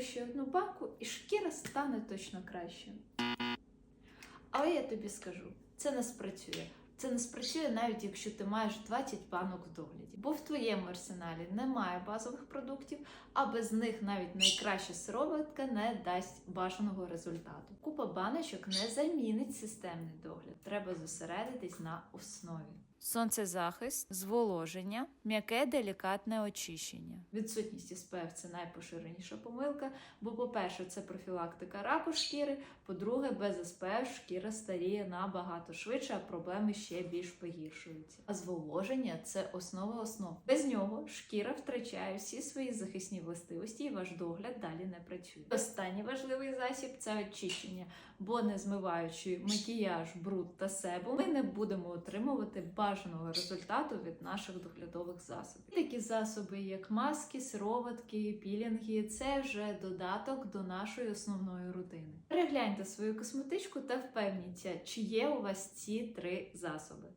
ще одну банку, і шкіра стане точно кращою. Але я тобі скажу, це не спрацює. Це не спрацює навіть якщо ти маєш 20 банок в догляді, бо в твоєму арсеналі немає базових продуктів, а без них навіть найкраща сироватка не дасть бажаного результату. Купа баночок не замінить системний догляд. Треба зосередитись на основі. Сонцезахист, зволоження, м'яке делікатне очищення. Відсутність SPF – це найпоширеніша помилка, бо, по-перше, це профілактика раку шкіри, по-друге, без SPF шкіра старіє набагато швидше, а проблеми ще більш погіршуються. А зволоження це основа основ. Без нього шкіра втрачає всі свої захисні властивості, і ваш догляд далі не працює. Останній важливий засіб це очищення, бо не змиваючи макіяж, бруд та себум, ми не будемо отримувати бажаного результату від наших доглядових засобів. Такі засоби, як маски, сироватки, пілінги, це вже додаток до нашої основної рутини. Перегляньте свою косметичку та впевніться, чи є у вас ці три засоби.